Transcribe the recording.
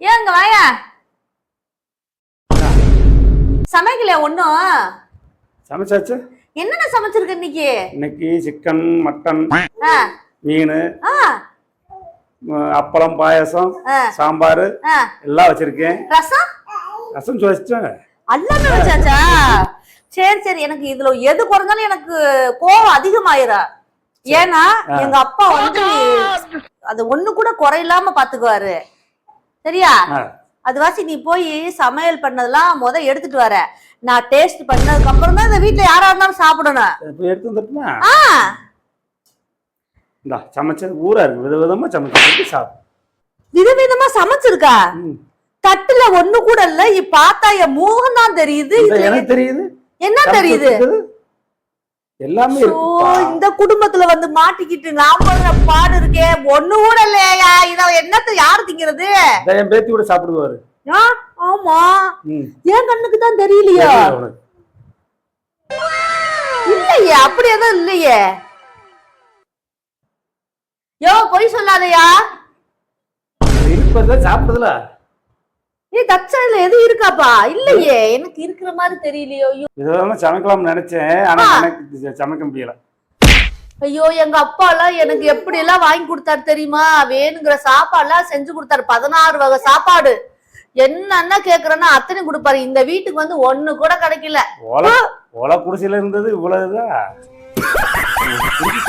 ஏங்க வாயா சமைக்கலையா ஒண்ணும் சமைச்சாச்சு. என்னென்ன சமைச்சிருக்க இன்னைக்கு? இன்னைக்கு சிக்கன் மட்டன் மீன் அப்பளம் பாயாசம் சாம்பார். எல்லாம் வச்சிருக்கேன். ரசம்? ரசம் வச்சிட்டேன் எல்லாமே வச்சாச்சா? சரி சரி. எனக்கு இதுல எது குறைஞ்சாலும் எனக்கு கோவம் அதிகமாயிரா. ஏன்னா எங்க அப்பா வந்து அது ஒண்ணு கூட குறையில்லாம பாத்துக்குவாரு. சரியா? ஆ, அது வாசி நீ போய் சமையல் பண்ணதெல்லாம் முத எடுத்துட்டு வர. நான் டேஸ்ட் பண்ணதுக்கு அப்புறம் தான் இந்த வீட்டுல யாரா இருந்தாலும் சாப்பிடணும். எடுத்து வந்துட்டுமா? ஆ. இந்தா சமைச்சது ஊரா இருக்கு. வித விதமா சமைச்சு விதவிதமா சமைச்சிருக்கா? தட்டுல ஒண்ணு கூட இல்ல. இப்ப பார்த்தா என் முகம் தான் தெரியுது. எனக்கு தெரியுது. என்ன தெரியுது? எல்லாமே. இந்த குடும்பத்துல வந்து மாட்டிக்கிட்டு நான் படுற பாடு இருக்கே. ஒண்ணு கூட இல்லையா? என்னத்த யாரு திங்கிறது? என் பேத்தி கூட சாப்பிடுவாரு. ஆமா. என் கண்ணுக்கு தான் தெரியலையா. இல்லையே அப்படி எதுவும் இல்லையே. யோ பொய் சொல்லாதயா. இருப்பதுல சாப்பிடுறதுல. நீ தச்சையில எது இருக்காப்பா? இல்லையே எனக்கு இருக்கிற மாதிரி தெரியலையோ ஐயோ. விதவிதமா சமைக்கலாம்னு நினைச்சேன் ஆனா. எனக்கு சமைக்க முடியல. ஐயோ எங்க அப்பா எல்லாம் எனக்கு எப்படி எல்லாம் வாங்கி கொடுத்தாரு தெரியுமா? வேணுங்கிற சாப்பாடுலாம் செஞ்சு கொடுத்தாரு. பதினாறு வகை சாப்பாடு. என்னன்னா கேக்குறேன்னா அத்தனை கொடுப்பாரு. இந்த வீட்டுக்கு வந்து ஒண்ணு கூட கிடைக்கல. ஓலை குடிசையில இருந்தது இவ்வளவுதான் திருப்பி